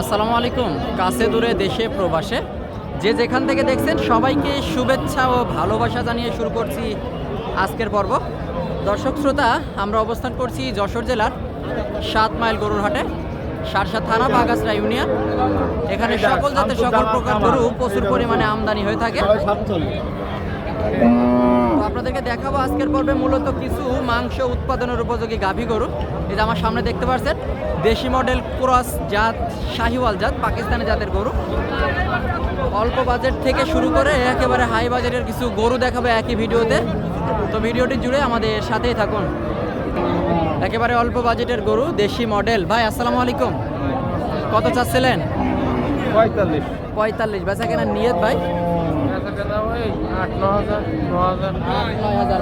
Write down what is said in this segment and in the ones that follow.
আসসালামু আলাইকুম। কাছে দূরে দেশে প্রবাসে। যে যেখান থেকে দেখছেন সবাইকে শুভেচ্ছা ও ভালোবাসা জানিয়ে শুরু করছি আজকের পর্ব। দর্শক শ্রোতা আমরা অবস্থান করছি যশোর জেলার সাত মাইল গরুর হাটে সারসা থানা বাগাসরা ইউনিয়ন। এখানে সকল জাতের সকল প্রকার গরু প্রচুর পরিমাণে আমদানি হয়ে থাকে। আপনাদেরকে দেখাবো আজকের পর্বে মূলত কিছু মাংস উৎপাদনের উপযোগী গাভী গরু। এই যে আমার সামনে দেখতে পাচ্ছেন, দেশি মডেল ক্রস জাত, শাহিওয়াল জাত, পাকিস্তানি জাতের গরু। অল্প বাজেট থেকে শুরু করে একেবারে হাই বাজেটের কিছু গরু দেখাবো একই ভিডিওতে। তো ভিডিওটি জুড়ে আমাদের সাথেই থাকুন। একেবারে অল্প বাজেটের গরু, দেশি মডেল ভাই, আসসালামু আলাইকুম। কত চাচ্ছিলেন? পঁয়তাল্লিশ। পঁয়তাল্লিশ। বেচা কেনার নিয়ত ভাই?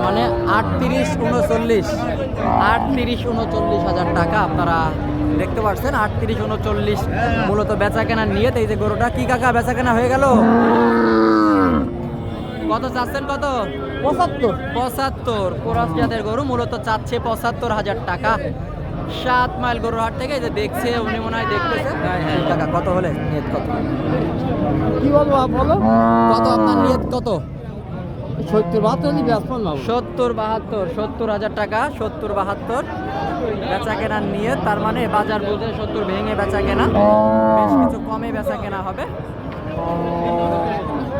মানে আটত্রিশ উনচল্লিশ। আটত্রিশ উনচল্লিশ হাজার টাকা আপনারা দেখতে পাচ্ছেন। আটত্রিশ উনচল্লিশ মূলত বেচা কেনার নিয়ে এই যে গরুটা কি কাকা বেচা কেনা হয়ে গেল? কত চাচ্ছেন কত? পঁচাত্তর। পঁচাত্তর। কোরাস জাতের গরু মূলত চাচ্ছে পঁচাত্তর হাজার টাকা। সাত মাইল গরুর হাট থেকে এই যে দেখছে উনি মনে হয় দেখতেছে। টাকা কত হলে নিয়ত কত? কি বলব বলো? কত আপনার নিয়ত কত? সত্তর বাহাত্তর সত্তর বাহাত্তর সত্তর হাজার টাকা সত্তর বাহাত্তর। বেচা কেনার নিয়ে তার মানে বাজার বুঝে সত্তর ভেঙে বেচা কেনা বেশ কিছু কমে বেচা কেনা হবে।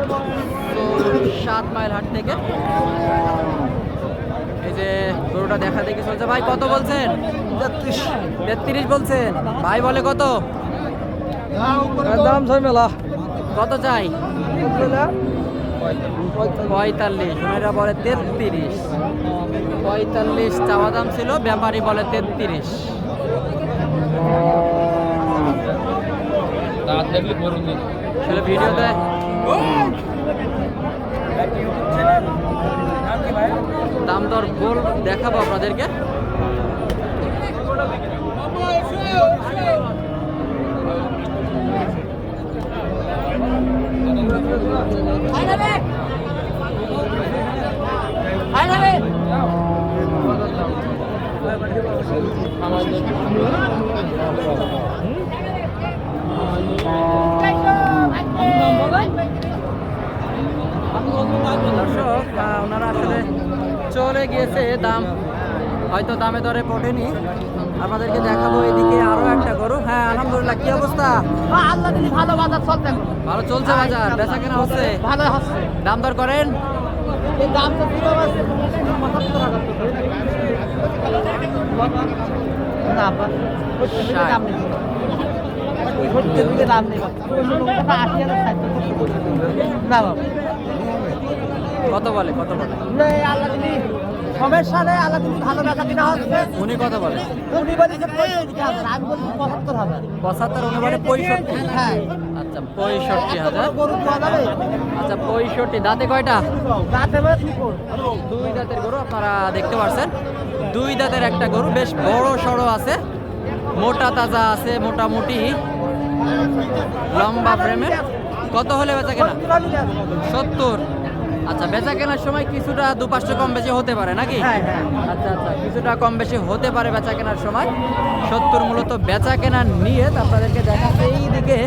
তো সাত মাইল হাট থেকে এই যে গরুটা দেখা দেখি চলছে। ভাই কত বলছেন? তেত্রিশ। তেত্রিশ বলছেন। ভাই বলে কত? দাম ছয় মেলা কত চাই? পঁয়তাল্লিশ। ওনারা বলে তেত্রিশ। পঁয়তাল্লিশ চাওয়া দাম ছিল ব্যাপারী বলে তেত্রিশ। আসলে ভিডিওতে দাম দর বল দেখাবো আপনাদেরকে। দর্শক ওনারা আসলে চলে গিয়েছে দাম হয়তো দামে দরে পড়েনি। আপনাদেরকে দেখাবো এদিকে আরও একটা গরু। হ্যাঁ আলহামদুলিল্লাহ কি অবস্থা? আল্লাহ ভালো বাজার চলতে ভালো চলছে বাজার বেচা কেনা হচ্ছে? ভালো হচ্ছে। দাম দর করেন। দাম নেই। না বাবা। কত বলে কত বলে? না, এই আল্লাহ দিদি সমস্যা নেই আল্লাহ দিদি ভালো কিনা হচ্ছে? উনি কত বলে? উনি পঁয়ষট্টি হাজার আমি বলছি পঁচাত্তর হাজার। পঁচাত্তর উনি বলে পঁয়ষট্টি। হ্যাঁ। আচ্ছা পঁয়ষট্টি হাজার। গরু যাবে? আচ্ছা পঁয়ষট্টি। দাঁতে কয়টা? বেলা কি করব দুই দাঁতের গরু আপনারা দেখতে পাচ্ছেন দুই দাঁতের একটা গরু বেশ বড় সড়ো আছে। মোটা তাজা আছে মোটামুটি। লম্বা ফ্রেমের কত হলে বেচা কেনা? সত্তর। আচ্ছা বেচা কেনার সময় কিছুটা দু পাঁচশো কম বেশি হতে পারে নাকি? হ্যাঁ, হ্যাঁ। আচ্ছা আচ্ছা কিছুটা কম বেশি হতে পারে বেচা কেনার সময়। সত্তর মূলত বেচা কেনার নিয়ে আপনাদেরকে দেখাচ্ছে এই দিকে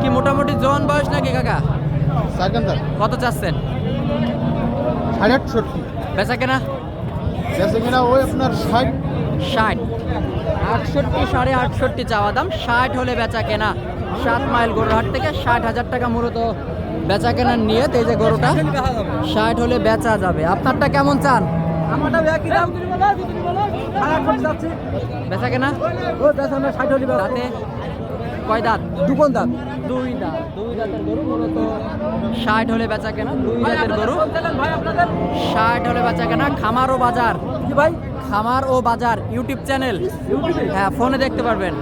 কি মোটামুটি জন বয়স নাকি কাকা? কত চাচ্ছেন? সাড়ে আটষট্টি। বেচা কেনা গেছে কিনা ওই আপনার ষাট। ষাট। আটষট্টি সাড়ে আটষট্টি চাওয়া দাম। ষাট হলে বেচা কেনা সাত মাইল গরুর হাট থেকে ষাট হাজার টাকা মূলত বেচা কেনার নিয়ে এই যে গরুটা ষাট হলে বেচা যাবে। আপনারটা কেমন চান? বেচা কেনা দাঁতে কয় দাঁত? দুই দাঁত। দুই দাঁতের গরু মূলত ষাট হলে বেচা কেনা দুই দাঁতের গরু। ষাট হলে বেচা কেনা খামার ও বাজার। কি ভাই? খামার ও বাজার ইউটিউব চ্যানেল। হ্যাঁ ফোনে দেখতে পারবেন।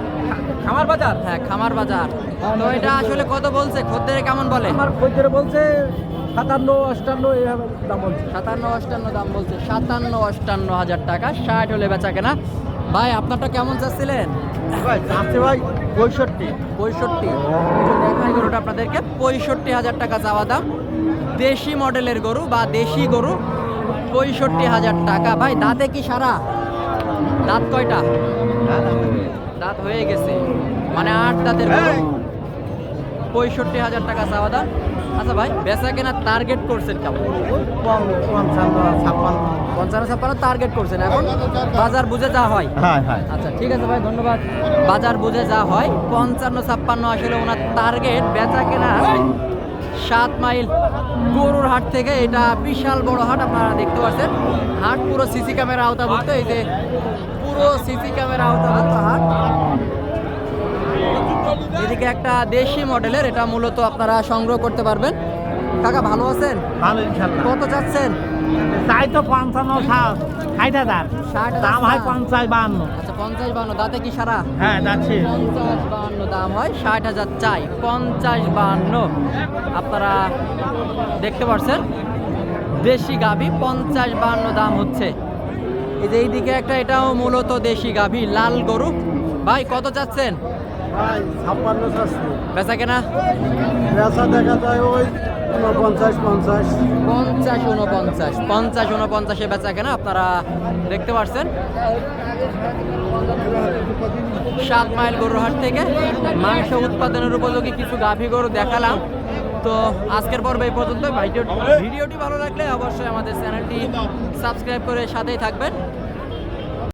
আমার বাজার? হ্যাঁ খামার বাজার। তো এটা আসলে কত বলছে? খদ্দের কেমন বলে? আমার খদ্দের বলছে সাতান্ন অষ্টান্ন এইভাবে দাম বলছে। সাতান্ন অষ্টান্ন দাম বলছে। সাতান্ন অষ্টান্ন হাজার টাকা ষাট হলে বেচা কেনা। ভাই আপনারটা কেমন চাচ্ছিলেন? ভাই যাচ্ছে ভাই পঁয়ষট্টি। পঁয়ষট্টি। দেখাই গরুটা আপনাদেরকে। পঁয়ষট্টি হাজার টাকা চাওয়া দাম। দেশি মডেলের গরু বা দেশি গরু পঁয়ষট্টি হাজার টাকা। ভাই দাঁতে কি সারা? দাঁত কয়টা? দাঁত হয়ে গেছে। মানে আট দাঁতের পঁয়ষট্টি হাজার টাকা চাওয়া দাম আচ্ছা ভাই বেচা কেনা টার্গেট করছেন কেমন? পঞ্চান্ন ছাপ্পান্ন টার্গেট করছেন এখন। বাজার বুঝে যা হ্যাঁ। আচ্ছা ঠিক আছে ভাই ধন্যবাদ। বাজার বুঝে যা হয় পঞ্চান্ন ছাপ্পান্ন আসলে ওনার টার্গেট বেচা কেনা সাত মাইল গরুর হাট থেকে এটা বিশাল বড় হাট আপনারা দেখতে পাচ্ছেন। হাট পুরো সিসি ক্যামেরা আওতাভুক্ত এই যে পুরো সিসি ক্যামেরা আওতাভুক্ত হাট। এদিকে একটা দেশি মডেলের এটা মূলত আপনারা সংগ্রহ করতে পারবেন। কাকা ভালো আছেন? কত চাচ্ছেন চাই তো পঞ্চান্ন ষাট হাজার। দাম হয় পঞ্চাশ বাহান্ন আচ্ছা পঞ্চাশ বান্ন দাঁতে কি সারা? হ্যাঁ যাচ্ছে পঞ্চাশ বাহান্ন দাম হয় ষাট হাজার চাই পঞ্চাশ বাহান্ন আপনারা দেখতে পাচ্ছেন দেশি গাভী পঞ্চাশ বাহান্ন দাম হচ্ছে। এই যে এইদিকে একটা এটাও মূলত দেশি গাভী লাল গরু। ভাই কত চাচ্ছেন? ভাই ছাপ্পান্ন চাচ্ছি বেচা কেনা? বেচা দেখা যায় ওই পঞ্চাশ পঞ্চাশ। পঞ্চাশ উনপঞ্চাশ পঞ্চাশ উনপঞ্চাশে বেচা কেনা আপনারা দেখতে পাচ্ছেন সাত মাইল গরুর হাট থেকে মাংস উৎপাদনের উপযোগী কিছু গাভী গরু দেখালাম। তো আজকের পর্বে এই পর্যন্ত। ভিডিও ভিডিওটি ভালো লাগলে অবশ্যই আমাদের চ্যানেলটি সাবস্ক্রাইব করে সাথেই থাকবেন।